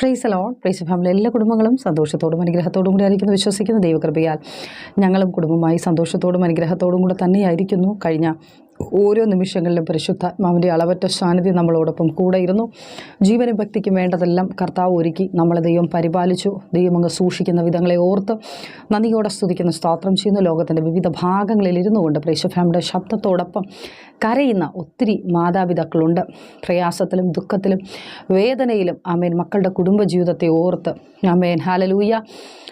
Price alone price family എല്ലാ കുടുംബങ്ങളും സന്തോഷത്തോടും അനുഗ്രഹത്തോടും കൂടി ആയിരിക്കുന്നു. വിശ്വസിക്കുന്ന ദൈവകൃപയാൽ ഞങ്ങളും കുടുംബമായി സന്തോഷത്തോടും അനുഗ്രഹത്തോടും കൂടെ തന്നെയായിരിക്കുന്നു. കഴിഞ്ഞ ഓരോ നിമിഷങ്ങളിലും പരിശുദ്ധാത്മാവിന്റെ അളവറ്റ സാന്നിധ്യം നമ്മളോടൊപ്പം കൂടെ ഇരുന്നു ജീവനും ഭക്തിക്കും വേണ്ടതെല്ലാം കർത്താവ് ഒരുക്കി നമ്മളെ ദൈവം പരിപാലിച്ചു. ദൈവം അങ്ങ് സൂക്ഷിക്കുന്ന വിധങ്ങളെ ഓർത്ത് നന്ദിയോടെ സ്തുതിക്കുന്ന സ്തോത്രം ചെയ്യുന്ന. ലോകത്തിന്റെ വിവിധ ഭാഗങ്ങളിൽ ഇരുന്നു കൊണ്ട് പ്രേക്ഷഫാമിയുടെ ശബ്ദത്തോടൊപ്പം കരയുന്ന ഒത്തിരി മാതാപിതാക്കളുണ്ട്. പ്രയാസത്തിലും ദുഃഖത്തിലും വേദനയിലും ആമേൻ. മക്കളുടെ കുടുംബജീവിതത്തെ ഓർത്ത് ആമേൻ. ഹാലലൂയ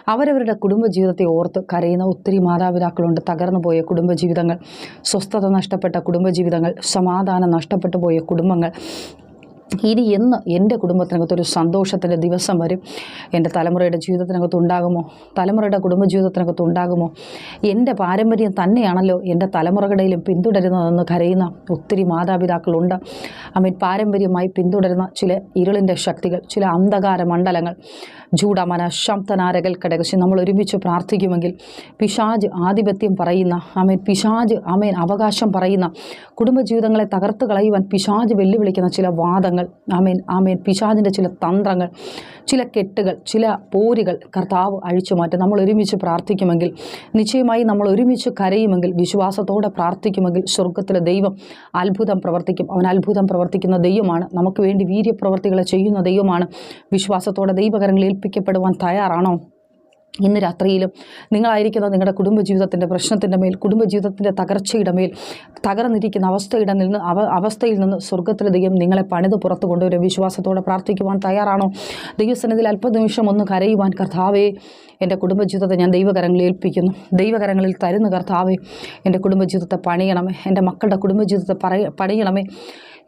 അവരവരുടെ കുടുംബജീവിതത്തെ ഓർത്ത് കരയുന്ന ഒത്തിരി മാതാപിതാക്കളുണ്ട്. തകർന്നു പോയ കുടുംബജീവിതങ്ങൾ സ്വസ്ഥത നഷ്ടപ്പെട്ട കുടുംബജീവിതങ്ങൾ സമാധാനം നഷ്ടപ്പെട്ടു പോയ കുടുംബങ്ങൾ ഇനി എന്ന് എന്റെ കുടുംബത്തിനകത്തൊരു സന്തോഷത്തിന്റെ ദിവസം വരും? എന്റെ തലമുറയുടെ ജീവിതത്തിനകത്ത് ഉണ്ടാകുമോ? തലമുറയുടെ കുടുംബജീവിതത്തിനകത്ത് ഉണ്ടാകുമോ? എന്റെ പാരമ്പര്യം തന്നെയാണല്ലോ എന്റെ തലമുറകളിലും പിന്തുടരുന്നതെന്ന് കരയുന്ന ഒത്തിരി മാതാപിതാക്കളുണ്ട്. അമീൻ പാരമ്പര്യമായി പിന്തുടരുന്ന ചില ഇരുളിന്റെ ശക്തികൾ ചില അന്ധകാര മണ്ഡലങ്ങൾ ജൂഡമന ശബ്ദനാരകൽ കിടകശി നമ്മൾ ഒരുമിച്ച് പ്രാർത്ഥിക്കുമെങ്കിൽ പിശാജ് ആധിപത്യം പറയുന്ന അമേൻ പിശാജ് അമേൻ അവകാശം പറയുന്ന കുടുംബജീവിതങ്ങളെ തകർത്ത് കളയുവാൻ പിശാജ് വെല്ലുവിളിക്കുന്ന ചില വാദങ്ങൾ ആമേൻ ആമേൻ. പിശാദിന്റെ ചില തന്ത്രങ്ങൾ ചില കെട്ടുകൾ ചില പോരികൾ കർത്താവ് അഴിച്ചു മാറ്റും. നമ്മൾ ഒരുമിച്ച് പ്രാർത്ഥിക്കുമെങ്കിൽ നിശ്ചയമായി നമ്മൾ ഒരുമിച്ച് കരയുമെങ്കിൽ വിശ്വാസത്തോടെ പ്രാർത്ഥിക്കുമെങ്കിൽ സ്വർഗത്തിലെ ദൈവം അത്ഭുതം പ്രവർത്തിക്കും. അവൻ അത്ഭുതം പ്രവർത്തിക്കുന്ന ദൈവമാണ്. നമുക്ക് വേണ്ടി വീര്യപ്രവർത്തികളെ ചെയ്യുന്ന ദൈവമാണ്. വിശ്വാസത്തോടെ ദൈവകരങ്ങളിൽ ഏൽപ്പിക്കപ്പെടുവാൻ തയ്യാറാണോ? ഇന്ന് രാത്രിയിലും നിങ്ങളായിരിക്കുന്ന നിങ്ങളുടെ കുടുംബജീവിതത്തിന്റെ പ്രശ്നത്തിന്റെ മേൽ കുടുംബജീവിതത്തിന്റെ തകർച്ചയുടെ മേൽ തകർന്നിരിക്കുന്ന അവസ്ഥയുടെ നിന്ന് അവ അവസ്ഥയിൽ നിന്ന് സ്വർഗത്തിലെ ദൈവം നിങ്ങളെ പണിത് പുറത്തു കൊണ്ടുവരും. വിശ്വാസത്തോടെ പ്രാർത്ഥിക്കുവാൻ തയ്യാറാണോ? ദൈവസന്നിധിയിൽ അല്പനിമിഷം ഒന്ന് കരയുവാൻ കർത്താവേ എന്റെ കുടുംബജീവിതത്തെ ഞാൻ ദൈവകരങ്ങളിൽ ഏൽപ്പിക്കുന്നു. ദൈവകരങ്ങളിൽ തരുന്ന കർത്താവേ എന്റെ കുടുംബജീവിതത്തെ പണിയണമേ എന്റെ മക്കളുടെ കുടുംബജീവിതത്തെ പറയ പണിയണമേ.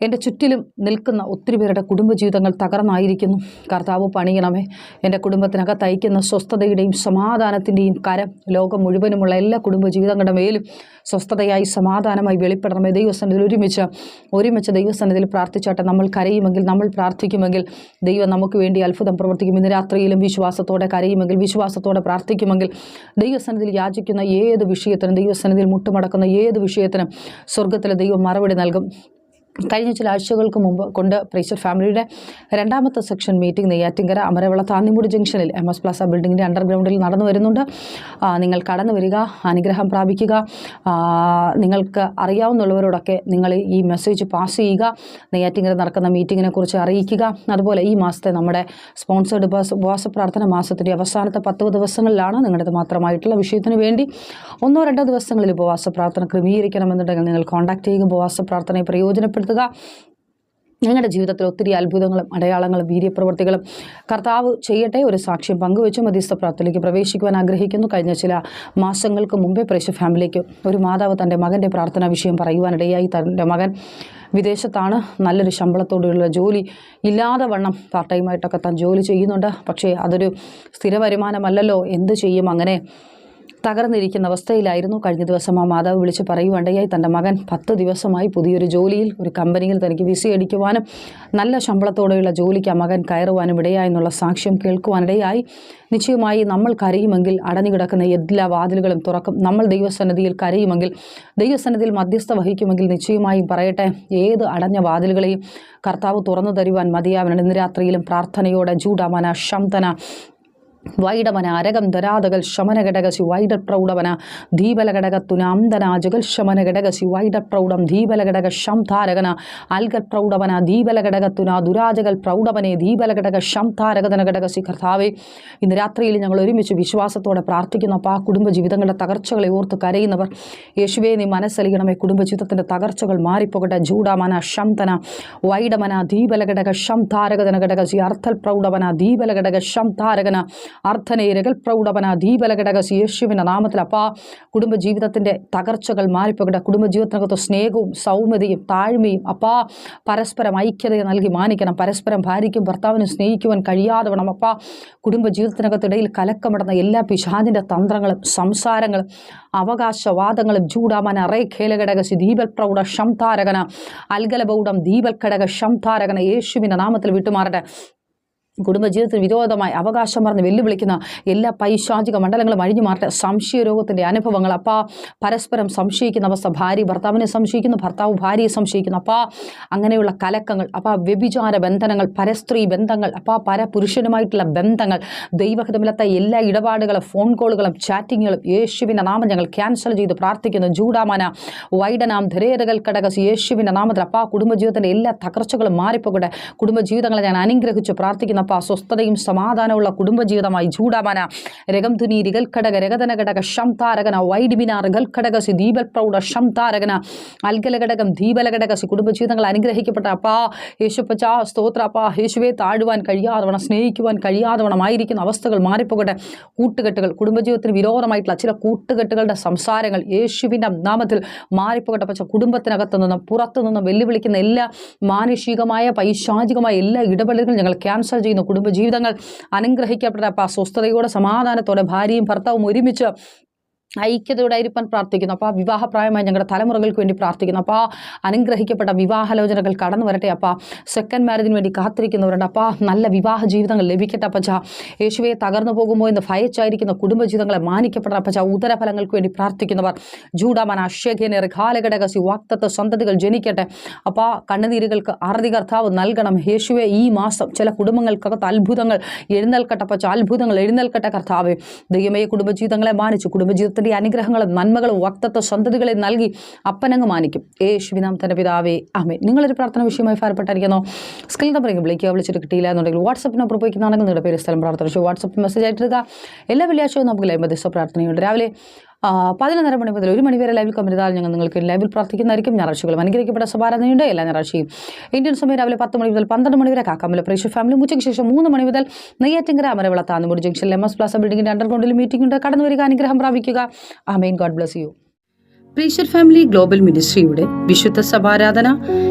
എന്റെ ചുറ്റിലും നിൽക്കുന്ന ഒത്തിരി പേരുടെ കുടുംബജീവിതങ്ങൾ തകർന്നായിരിക്കുന്നു. കർത്താവ് പണിയണമേ. എന്റെ കുടുംബത്തിനകത്ത് അയക്കുന്ന സ്വസ്ഥതയുടെയും സമാധാനത്തിന്റെയും കരം ലോകം മുഴുവനുമുള്ള എല്ലാ കുടുംബജീവിതങ്ങളുടെ മേലും സ്വസ്ഥതയായി സമാധാനമായി വെളിപ്പെടണമേ. ദൈവസന്നിധിയിൽ ഒരുമിച്ച് ഒരുമിച്ച് ദൈവസന്നിധിയിൽ പ്രാർത്ഥിച്ചാട്ടെ. നമ്മൾ കരയുമെങ്കിൽ നമ്മൾ പ്രാർത്ഥിക്കുമെങ്കിൽ ദൈവം നമുക്ക് വേണ്ടി അത്ഭുതം പ്രവർത്തിക്കും. ഇന്ന് രാത്രിയിലും വിശ്വാസത്തോടെ കരയുമെങ്കിൽ വിശ്വാസത്തോടെ പ്രാർത്ഥിക്കുമെങ്കിൽ ദൈവസന്നിധിയിൽ യാചിക്കുന്ന ഏത് വിഷയത്തിനും ദൈവസന്നിധിയിൽ മുട്ടുമടക്കുന്ന ഏത് വിഷയത്തിനും സ്വർഗത്തിലെ ദൈവം മറുപടി നൽകും. കഴിഞ്ഞ ചില ആഴ്ചകൾക്ക് മുമ്പ് കൊണ്ട് പ്രൈസർ ഫാമിലിയുടെ രണ്ടാമത്തെ സെക്ഷൻ മീറ്റിംഗ് നെയ്യാറ്റിങ്കര അമരവിള താന്നിമൂട് ജംഗ്ഷനിൽ എം എസ് പ്ലാസ ബിൽഡിങ്ങിന്റെ അണ്ടർഗ്രൗണ്ടിൽ നടന്നു വരുന്നുണ്ട്. നിങ്ങൾ കടന്നു വരിക അനുഗ്രഹം പ്രാപിക്കുക. നിങ്ങൾക്ക് അറിയാവുന്നവരോടൊക്കെ നിങ്ങൾ ഈ മെസ്സേജ് പാസ് ചെയ്യുക. നെയ്യാറ്റിങ്കര നടക്കുന്ന മീറ്റിങ്ങിനെ കുറിച്ച് അറിയിക്കുക. അതുപോലെ ഈ മാസത്തെ നമ്മുടെ സ്പോൺസേഡ് ഉപവാസ പ്രാർത്ഥന മാസത്തിന്റെ അവസാനത്തെ പത്ത് ദിവസങ്ങളിലാണ് നിങ്ങളുടെ മാത്രമായിട്ടുള്ള വിഷയത്തിന് വേണ്ടി ഒന്നോ രണ്ടോ ദിവസങ്ങളിൽ ഉപവാസ പ്രാർത്ഥന ക്രമീകരിക്കണമെന്നുണ്ടെങ്കിൽ നിങ്ങൾ കോൺടാക്ട് ചെയ്യുക. ഉപവാസ പ്രാർത്ഥനയെ പ്രയോജനപ്പെടുത്തുക. നിങ്ങളുടെ ജീവിതത്തിൽ ഒത്തിരി അത്ഭുതങ്ങളും അടയാളങ്ങളും വീര്യപ്രവർത്തികളും കർത്താവ് ചെയ്യട്ടെ. ഒരു സാക്ഷ്യം പങ്കുവെച്ച് മധ്യസ്ഥ പ്രാർത്ഥനയിലേക്ക് പ്രവേശിക്കുവാൻ ആഗ്രഹിക്കുന്നു. കഴിഞ്ഞ ചില മാസങ്ങൾക്ക് മുമ്പേ പ്രേക്ഷ ഫാമിലിക്ക് ഒരു മാതാവ് തന്റെ മകന്റെ പ്രാർത്ഥനാ വിഷയം പറയുവാനിടയായി. തന്റെ മകൻ വിദേശത്താണ്. നല്ലൊരു ശമ്പളത്തോടെയുള്ള ജോലി ഇല്ലാതെ വണ്ണം പാർട്ട് ടൈമായിട്ടൊക്കെ താൻ ജോലി ചെയ്യുന്നുണ്ട്. പക്ഷേ അതൊരു സ്ഥിര വരുമാനമല്ലല്ലോ എന്ത് ചെയ്യും അങ്ങനെ? തകർന്നിരിക്കുന്ന അവസ്ഥയിലായിരുന്നു കഴിഞ്ഞ ദിവസം ആ മാതാവ് വിളിച്ച് പറയുവാണ്ടയായി തന്റെ മകൻ പത്ത് ദിവസമായി പുതിയൊരു ജോലിയിൽ ഒരു കമ്പനിയിൽ തനിക്ക് വിസി അടിക്കുവാനും നല്ല ശമ്പളത്തോടെയുള്ള ജോലിക്ക് ആ മകൻ കയറുവാനും ഇടയായെന്നുള്ള സാക്ഷ്യം കേൾക്കുവാനിടയായി നിശ്ചയമായി നമ്മൾ കരയുമെങ്കിൽ അടഞ്ഞു കിടക്കുന്ന എല്ലാ വാതിലുകളും തുറക്കും. നമ്മൾ ദൈവസന്നിധിയിൽ കരയുമെങ്കിൽ ദൈവസന്നിധിയിൽ മധ്യസ്ഥ വഹിക്കുമെങ്കിൽ നിശ്ചയമായും പറയട്ടെ ഏത് അടഞ്ഞ വാതിലുകളെയും കർത്താവ് തുറന്നു തരുവാൻ മതിയാവണം. ഇന്ന് രാത്രിയിലും പ്രാർത്ഥനയോടെ ജൂഡാമന ശംതന അരകം ധരാതകൾ ശമനഘടകസി വൈഡ പ്രൗഢവന ദീപലഘടകത്തുനാന്തന ജഗൽ ശമനഘടകസി വൈഡ പ്രൗഢം ദീപലഘടക ശംധാരകന അൽഗൽ പ്രൗഢവന ദീപലഘടകത്തുന ദുരാജകൾ പ്രൗഢവനെ ദീപലഘടക ശംധാരകതന ഘടകസി കർത്താവെ ഇന്ന് രാത്രിയിൽ ഞങ്ങൾ ഒരുമിച്ച് വിശ്വാസത്തോടെ പ്രാർത്ഥിക്കുന്ന. അപ്പോൾ ആ കുടുംബജീവിതങ്ങളുടെ തകർച്ചകളെ ഓർത്ത് കരയുന്നവർ യേശുവേ നീ മനസ്സലിയണമേ. കുടുംബജീവിതത്തിന്റെ തകർച്ചകൾ മാറിപ്പോകട്ടെ. ജൂഡാമന ശംതന വൈഡമന ദീപലഘടക ശംധാരകതന ഘടകസി അർത്ഥൽ പ്രൗഢവന ദീപലഘടക ശംധാരകന അർത്ഥനേരകൾ പ്രൗഢവന ദീപലഘടകസി യേശുവിന്റെ നാമത്തിൽ അപ്പാ കുടുംബജീവിതത്തിന്റെ തകർച്ചകൾ മാറിപ്പോകട്ടെ. കുടുംബജീവിതത്തിനകത്ത് സ്നേഹവും സൗമ്യതയും താഴ്മയും അപ്പാ പരസ്പരം ഐക്യതയെ നൽകി മാനിക്കണം. പരസ്പരം ഭാര്യയ്ക്കും ഭർത്താവിനും സ്നേഹിക്കുവാൻ കഴിയാതെ വേണം അപ്പാ. കുടുംബജീവിതത്തിനകത്തിടയിൽ കലക്കമിടുന്ന എല്ലാ പിശാദിന്റെ തന്ത്രങ്ങളും സംസാരങ്ങളും അവകാശവാദങ്ങളും ചൂടാമന റേ ശ്രീ ദീപൽ പ്രൗഢ ശംതാരകന അൽഗലബൗഢം ദീപൽ ഘടക ശംതാരകന യേശുവിന്റെ നാമത്തിൽ വിട്ടുമാറട്ടെ. കുടുംബജീവിതത്തിന് വിരോധമായി അവകാശം പറഞ്ഞ് വെല്ലുവിളിക്കുന്ന എല്ലാ പൈശാചിക മണ്ഡലങ്ങളും അഴിഞ്ഞു മാറട്ടെ. സംശയ രോഗത്തിന്റെ അനുഭവങ്ങൾ. അപ്പാ പരസ്പരം സംശയിക്കുന്ന അവസ്ഥ. ഭാര്യ ഭർത്താവിനെ സംശയിക്കുന്നു. ഭർത്താവ് ഭാര്യയെ സംശയിക്കുന്നു. അപ്പാ അങ്ങനെയുള്ള കലക്കങ്ങൾ. അപ്പാ വ്യഭിചാര ബന്ധനങ്ങൾ പരസ്ത്രീ ബന്ധങ്ങൾ. അപ്പാ പരപുരുഷനുമായിട്ടുള്ള ബന്ധങ്ങൾ. ദൈവഹിതമില്ലാത്ത എല്ലാ ഇടപാടുകളും ഫോൺ കോളുകളും ചാറ്റിങ്ങുകളും യേശുവിന്റെ നാമം ഞങ്ങൾ ക്യാൻസൽ ചെയ്ത് പ്രാർത്ഥിക്കുന്നു. ജൂഡാമന വൈഡനാം ധരേരകൾ കടകസ് യേശുവിന്റെ നാമത്തിൽ അപ്പാ കുടുംബജീവിതത്തിന്റെ എല്ലാ തകർച്ചകളും മാറിപ്പോകട്ടെ. കുടുംബജീവിതങ്ങളെ ഞാൻ അനുഗ്രഹിച്ച് പ്രാർത്ഥിക്കുന്നു. അപ്പാ സ്വസ്ഥതയും സമാധാനമുള്ള കുടുംബജീവിതമായി ചൂടാമന രകം തുനി രികൽഘടക ഘടക രഗതന ഘടക ശംതാരകന റിഗൽ ഘടകസി ദീപൽ പ്രൗഢ ശംതാരകന ഘടകം ഘടകസി കുടുംബജീവിതങ്ങൾ അനുഗ്രഹിക്കപ്പെട്ട അപ്പാ യേശുപ്പച്ച സ്തോത്ര അപ്പാ യേശുവെ താഴുവാൻ കഴിയാതവണ സ്നേഹിക്കുവാൻ കഴിയാതവണമായിരിക്കുന്ന അവസ്ഥകൾ മാറിപ്പോകട്ടെ. കൂട്ടുകെട്ടുകൾ കുടുംബജീവിതത്തിന് വിരോധമായിട്ടുള്ള ചില കൂട്ടുകെട്ടുകളുടെ സംസാരങ്ങൾ യേശുവിന്റെ നാമത്തിൽ മാറിപ്പോകട്ടെ. പക്ഷേ കുടുംബത്തിനകത്ത് നിന്നും പുറത്തു നിന്നും വെല്ലുവിളിക്കുന്ന എല്ലാ മാനുഷികമായ പൈശാചികമായ എല്ലാ ഇടപെടലുകളും ഞങ്ങൾ ക്യാൻസൽ ചെയ്യുന്നു. കുടുംബജീവിതങ്ങൾ അനുഗ്രഹിക്കപ്പെട്ട അപ്പ സ്വസ്ഥതയോടെ സമാധാനത്തോടെ ഭാര്യയും ഭർത്താവും ഒരുമിച്ച് ഐക്യതയോടെ ആയിരിക്കാൻ പ്രാർത്ഥിക്കുന്നു. അപ്പോൾ ആ വിവാഹപ്രായമായി ഞങ്ങളുടെ തലമുറകൾക്ക് വേണ്ടി പ്രാർത്ഥിക്കുന്നു. അപ്പോൾ ആ അനുഗ്രഹിക്കപ്പെട്ട വിവാഹാലോചനകൾ കടന്നു വരട്ടെ. അപ്പോൾ സെക്കൻഡ് മാരേജിന് വേണ്ടി കാത്തിരിക്കുന്നവരുണ്ട്. അപ്പോൾ നല്ല വിവാഹ ജീവിതങ്ങൾ ലഭിക്കട്ടെ അപ്പച്ച. യേശുവെ തകർന്നു പോകുമ്പോൾ എന്ന് ഭയച്ചായിരിക്കുന്ന കുടുംബജീവിതങ്ങളെ മാനിക്കപ്പെടണം അപ്പച്ച. ഉദരഫലങ്ങൾക്ക് വേണ്ടി പ്രാർത്ഥിക്കുന്നവർ ജൂഡാമന അശ്വഘേന കാലഘടകസി വാക്തത്വ സന്തതികൾ ജനിക്കട്ടെ. അപ്പോൾ കണ്ണുനീരുകൾക്ക് അറുതി കർത്താവ് നൽകണം. യേശുവെ ഈ മാസം ചില കുടുംബങ്ങൾക്കകത്ത് അത്ഭുതങ്ങൾ എഴുന്നേൽക്കട്ടെ അപ്പച്ച. അത്ഭുതങ്ങൾ എഴുന്നേൽക്കട്ടെ കർത്താവ്. ദൈവമേ കുടുംബജീവിതങ്ങളെ മാനിച്ചു കുടുംബജീവിതത്തിന്റെ അനുഗ്രഹങ്ങളും നന്മകളും വക്തത്വ സന്തതികളെ നൽകി അപ്പനങ്ങ് മാനിക്കും. യേശുവിനാം തന്റെ പിതാവേ ആമേ നിങ്ങളൊരു പ്രാർത്ഥന വിഷയമായി ഫലപ്പെട്ടായിരിക്കുന്നോ സ്കിൽ നമ്പറിങ് വിളിക്കുക വിളിച്ചിട്ട് കിട്ടിയില്ല എന്നുണ്ടെങ്കിൽ വാട്സപ്പ് നമ്പർ ഉപയോഗിക്കുന്നതാണെങ്കിൽ നിങ്ങളുടെ പേര് സ്ഥലം പ്രാർത്ഥന വാട്സപ്പ് മെസ്സേജ് ആയിട്ടിടുക. എല്ലാ വെള്ളിയാഴ്ചയും നമുക്ക് ലൈവ് ദിവസം പ്രാർത്ഥനയുണ്ട്. രാവിലെ പതിനൊന്നര മണി മുതൽ ഒരു മണിവരെ ലൈവിൽ കമ്പനിതാൽ ഞങ്ങൾ നിങ്ങൾക്ക് ലൈവിൽ പ്രാർത്ഥിക്കുന്നതായിരിക്കും. ഞായറാഴ്ചകളും അനുഗ്രഹിക്കപ്പെട്ട സഭാരാധനയുണ്ട് എല്ലാ ഞായറാഴ്ചയും. ഇന്ത്യൻ സമയം രാവിലെ പത്ത് മണി മുതൽ പന്ത്രണ്ട് മണി വരെ കാക്കാമല ഫാമിലി ഉച്ചയ്ക്ക് ശേഷം മൂന്ന് മണി മുതൽ നെയ്യാറ്റിങ്കര അമരവിള താന്നുമൂടി ജംഗ്ഷനിൽ എം എസ് പ്ലാസ ബിൽഡിംഗിന്റെ അണ്ടർഗ്രൗണ്ടിൽ മീറ്റിംഗ് ഉണ്ട്. കടന്നു വരിക അനുഗ്രഹം പ്രാപിക്കുക. Amen God bless you praiser family global മിനിസ്ട്രിയുടെ വിശുദ്ധ സഭാരാധന.